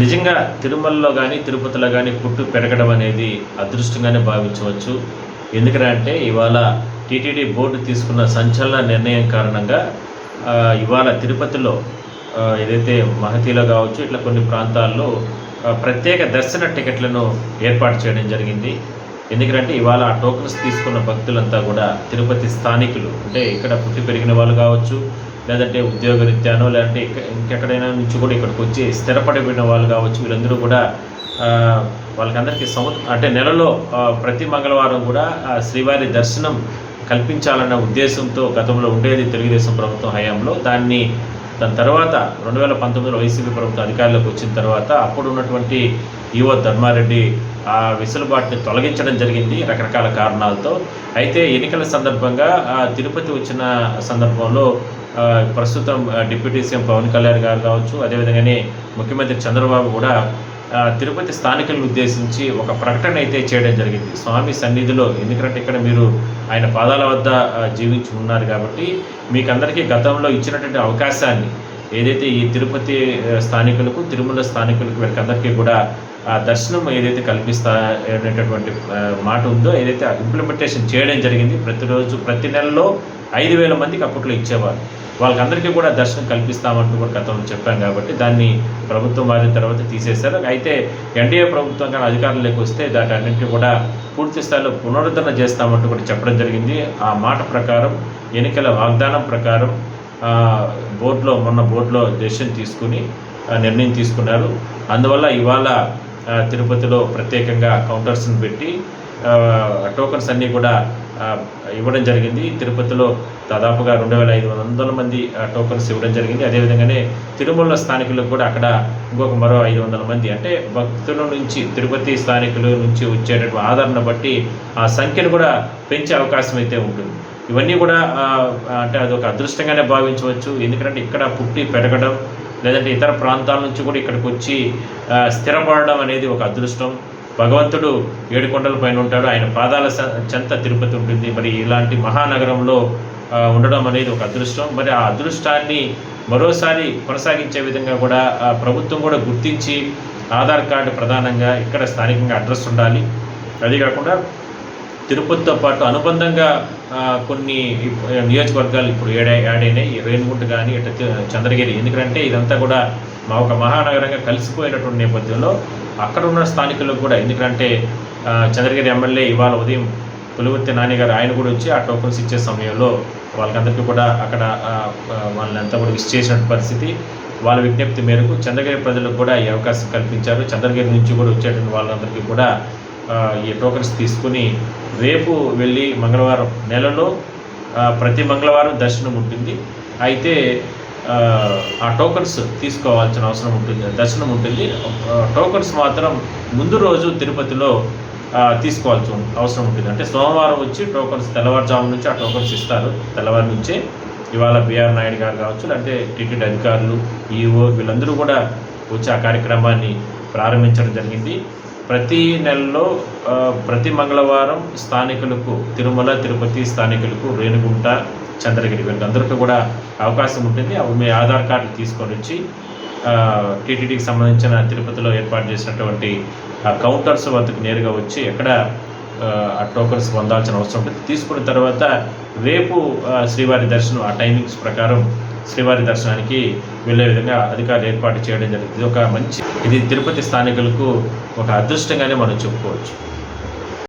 నిజంగా తిరుమలలో కానీ తిరుపతిలో కానీ పుట్టు పెరగడం అనేది అదృష్టంగానే భావించవచ్చు. ఎందుకంటే ఇవాళ టీటీడీ బోర్డు తీసుకున్న సంచలన నిర్ణయం కారణంగా ఇవాళ తిరుపతిలో ఏదైతే మహతీలో కావచ్చు ఇట్లా కొన్ని ప్రాంతాల్లో ప్రత్యేక దర్శన టికెట్లను ఏర్పాటు చేయడం జరిగింది. ఎందుకంటే ఇవాళ ఆ టోకన్స్ తీసుకున్న భక్తులంతా కూడా తిరుపతి స్థానికులు అంటే ఇక్కడ పుట్టి పెరిగిన వాళ్ళు కావచ్చు లేదంటే ఉద్యోగరీత్యానో లేదంటే ఇంకెక్కడైనా నుంచి కూడా ఇక్కడికి వచ్చి స్థిరపడిపోయిన వాళ్ళు కావచ్చు వీళ్ళందరూ కూడా వాళ్ళకందరికీ సముద్ర అంటే నెలలో ప్రతి మంగళవారం కూడా శ్రీవారి దర్శనం కల్పించాలన్న ఉద్దేశంతో గతంలో ఉండేది తెలుగుదేశం ప్రభుత్వం హయాంలో. దాన్ని దాని తర్వాత రెండు వేల పంతొమ్మిదిలో వైసీపీ ప్రభుత్వం అధికారంలోకి వచ్చిన తర్వాత అప్పుడు ఉన్నటువంటి యువ ధర్మారెడ్డి ఆ వెసులుబాటుని తొలగించడం జరిగింది రకరకాల కారణాలతో. అయితే ఎన్నికల సందర్భంగా తిరుపతి వచ్చిన సందర్భంలో ప్రస్తుతం డిప్యూటీ సీఎం పవన్ కళ్యాణ్ గారు కావచ్చు అదేవిధంగానే ముఖ్యమంత్రి చంద్రబాబు కూడా తిరుపతి స్థానికులను ఉద్దేశించి ఒక ప్రకటన అయితే చేయడం జరిగింది. స్వామి సన్నిధిలో ఎందుకంటే ఇక్కడ మీరు ఆయన పాదాల వద్ద జీవించి ఉన్నారు కాబట్టి మీకు అందరికీ గతంలో ఇచ్చినటువంటి అవకాశాన్ని ఏదైతే ఈ తిరుపతి స్థానికులకు తిరుమల స్థానికులకు వీళ్ళకందరికీ కూడా ఆ దర్శనం ఏదైతే కల్పిస్తా అనేటటువంటి మాట ఉందో ఏదైతే ఇంప్లిమెంటేషన్ చేయడం జరిగింది ప్రతిరోజు ప్రతి నెలలో ఐదు వేల మందికి అప్పట్లో ఇచ్చేవారు. వాళ్ళకందరికీ కూడా దర్శనం కల్పిస్తామంటూ కూడా గతంలో చెప్పాం కాబట్టి దాన్ని ప్రభుత్వం వారిన తర్వాత తీసేశారు. అయితే ఎన్డీఏ ప్రభుత్వం కానీ అధికారంలోకి వస్తే దాటి అన్నింటినీ కూడా పూర్తి స్థాయిలో పునరుద్ధరణ చేస్తామంటూ కూడా చెప్పడం జరిగింది. ఆ మాట ప్రకారం ఎన్నికల వాగ్దానం ప్రకారం బోర్డులో మొన్న బోర్డులో డెసిషన్ తీసుకుని నిర్ణయం తీసుకున్నారు. అందువల్ల ఇవాళ తిరుపతిలో ప్రత్యేకంగా కౌంటర్స్ని పెట్టి ఆ, టోకన్స్ అన్నీ కూడా ఇవ్వడం జరిగింది. తిరుపతిలో దాదాపుగా రెండు వేల ఐదు వందల మంది ఆ, టోకన్స్ ఇవ్వడం జరిగింది. అదేవిధంగానే తిరుమల స్థానికులకు కూడా అక్కడ ఇంకొక మరో ఐదు వందల మంది. అంటే భక్తుల నుంచి తిరుపతి స్థానికుల నుంచి వచ్చేటటువంటి ఆదరణ బట్టి ఆ సంఖ్యను కూడా పెంచే అవకాశం అయితే ఉంటుంది. ఇవన్నీ కూడా అంటే అంటే అదొక అదృష్టంగానే భావించవచ్చు. ఎందుకంటే ఇక్కడ పుట్టి పెరగడం లేదంటే ఇతర ప్రాంతాల నుంచి కూడా ఇక్కడికి వచ్చి స్థిరపడడం అనేది ఒక అదృష్టం. భగవంతుడు ఏడుకొండల పైన ఉంటాడు. ఆయన పాదాల చెంత తిరుపతి ఉంటుంది. మరి ఇలాంటి మహానగరంలో ఉండడం అనేది ఒక అదృష్టం. మరి ఆ అదృష్టాన్ని మరోసారి కొనసాగించే విధంగా కూడా ప్రభుత్వం కూడా గుర్తించి ఆధార్ కార్డు ప్రధానంగా ఇక్కడ స్థానికంగా అడ్రస్ ఉండాలి. అదే కాకుండా తిరుపతితో పాటు అనుబంధంగా కొన్ని నియోజకవర్గాలు ఇప్పుడు ఏడా యాడ్ అయినాయి. రేణుగుంట కానీ ఇటు చంద్రగిరి. ఎందుకంటే ఇదంతా కూడా మా ఒక మహానగరంగా కలిసిపోయినటువంటి నేపథ్యంలో అక్కడ ఉన్న స్థానికులకు కూడా ఎందుకంటే చంద్రగిరి ఎమ్మెల్యే ఇవాళ ఉదయం పులివర్తి నాని గారు ఆయన కూడా వచ్చి ఆ టోకన్స్ ఇచ్చే సమయంలో వాళ్ళకందరికీ కూడా అక్కడ వాళ్ళని అంతా కూడా విష్ చేసిన పరిస్థితి. వాళ్ళ విజ్ఞప్తి మేరకు చంద్రగిరి ప్రజలకు కూడా ఈ అవకాశం కల్పించారు. చంద్రగిరి నుంచి కూడా వచ్చేటువంటి వాళ్ళందరికీ కూడా ఈ టోకన్స్ తీసుకుని రేపు వెళ్ళి మంగళవారం నెలలో ప్రతి మంగళవారం దర్శనం ఉంటుంది. అయితే ఆ, టోకన్స్ తీసుకోవాల్సిన అవసరం ఉంటుంది. దర్శనం ఉంటుంది. టోకన్స్ మాత్రం ముందు రోజు తిరుపతిలో తీసుకోవాల్సి ఉం- అవసరం ఉంటుంది. అంటే సోమవారం వచ్చి టోకన్స్ తెల్లవారుజాము నుంచి ఆ టోకన్స్ ఇస్తారు. తెల్లవారు నుంచే ఇవాళ బీఆర్ నాయుడు గారు కావచ్చు లేదంటే టీటీడీ అధికారులు ఈఓ వీళ్ళందరూ కూడా వచ్చి ఆ కార్యక్రమాన్ని ప్రారంభించడం జరిగింది. ప్రతి నెలలో ప్రతి మంగళవారం స్థానికులకు తిరుమల తిరుపతి స్థానికులకు రేణుగుంట చంద్రగిరి వీళ్ళందరికీ కూడా అవకాశం ఉంటుంది. అవి మీ ఆధార్ కార్డులు తీసుకొని వచ్చి టీటీడీకి సంబంధించిన తిరుపతిలో ఏర్పాటు చేసినటువంటి ఆ కౌంటర్స్ వద్దకు నేరుగా వచ్చి ఎక్కడ ఆ, టోకన్స్ పొందాల్సిన అవసరం ఉంటుంది. తీసుకున్న తర్వాత రేపు శ్రీవారి దర్శనం ఆ టైమింగ్స్ ప్రకారం శ్రీవారి దర్శనానికి వెళ్ళే విధంగా అధికారులు ఏర్పాటు చేయడం జరిగింది. ఇది ఒక మంచి ఇది తిరుపతి స్థానికులకు ఒక అదృష్టంగానే మనం చెప్పుకోవచ్చు.